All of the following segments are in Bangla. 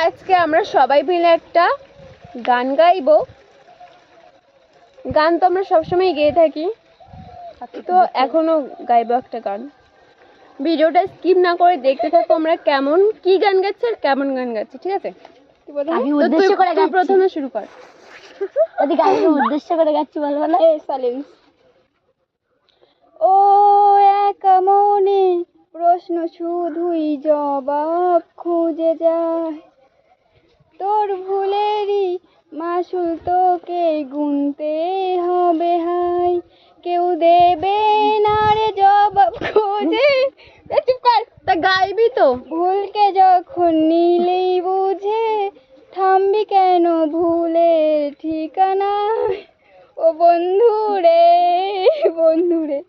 আজকে আমরা সবাই মিলে একটা গান গাইবো। গান তো আমরা সবসময় গেয়ে থাকি। তো এখনও গাইবো একটা গান। ভিডিওটা স্কিপ না করে দেখতে থাকো আমরা কেমন কি গান গাচ্ছি আর কেমন গান গাচ্ছি ঠিক আছে? প্রথমে- আমি উদ্দেশ্য করে তুই প্রথমে শুরু কর। ওদিকে আমি উদ্দেশ্য করে যাচ্ছি বলব না এ সাইলেন্স ও একা মনে প্রশ্ন শুধুই জবাব খুঁজে যায়। তোর ভুলেরই মাসুল তোকে গুনতে হবে হাই। কেউ দেবে না রে জবাব খোঁজে। চুপ কর তা গাইবি তো। ভুলকে যখন নিলেই বুঝে থামবি কেন ভুলে ঠিকানা ও বন্ধু রে বন্ধু রে।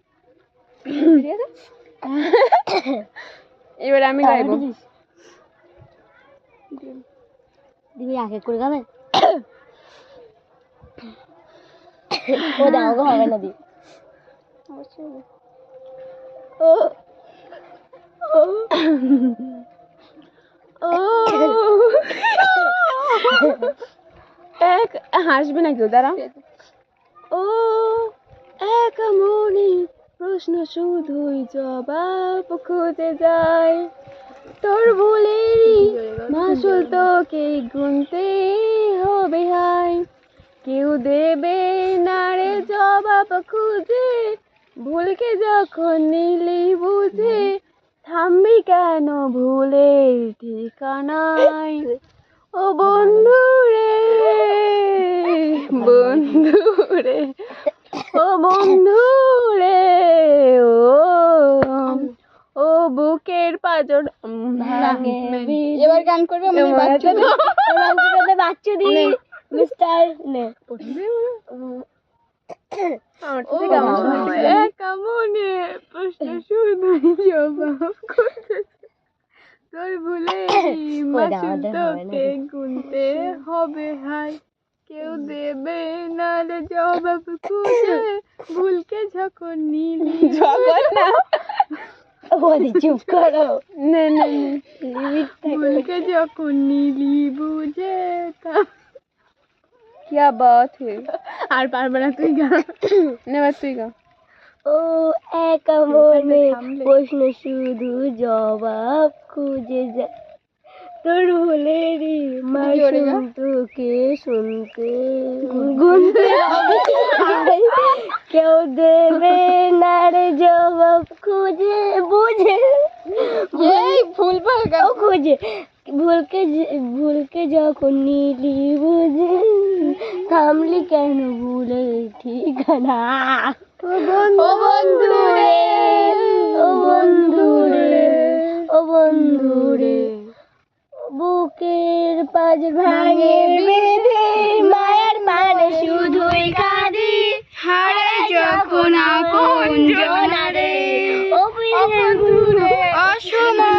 এবার আমি গাইবো। দিবি আগে করে গাবে ও দাও গো হবে না দি। এক হাসবে না কেউ দাঁড়া ও, এক মনে প্রশ্ন শুধুই জবাব খুঁজে যায়। তোর ভুলেরই মাসুল তোকে গুনতে হবে হাই কেউ দেবে না রে জবাব খুঁজে ভুলকে যখন নিলি বুঝে, থামবি কেন ভুলের ঠিকানায় ও বন্ধু রে বন্ধু রে, ও বন্ধু রে, ও ও বুকের পাজর। এবার গান করবে আমাদের বাচ্চা দি। মিস্টার নে। শোনা জবাব তোর ভুলে তোকে গুনতে হবে হাই। কেউ দেবে না রে জবাব খুঁজে। ভুলকে যখন নিলি যখন না। ওদি চুপ করো না না লিমিট থাকে ভুলকে যখন নিলি বুঝে তা क्या बात है আর পারবে না তুই গা নেবার তুই গা ও একা মনে থামলে। প্রশ্ন শুধু জবাব খুঁজে যায় তোর ভুলেরই জোরে গা। মাসুম তোকে শুনতে গুনতে হবে কেউ দেবে খুঁজে। ভুলকে ভুলকে যখন নিলি বুঝে থামলি কেন ভুলে ঠিকানা? ও বন্ধু রে ও বন্ধু রে ও বন্ধু রে বুকের পাজ ভাঙে বেঁধে মায়ের মানে শুধুই কাঁদি। হারে যখন আপন জনা রে ও বন্ধু রে অসময়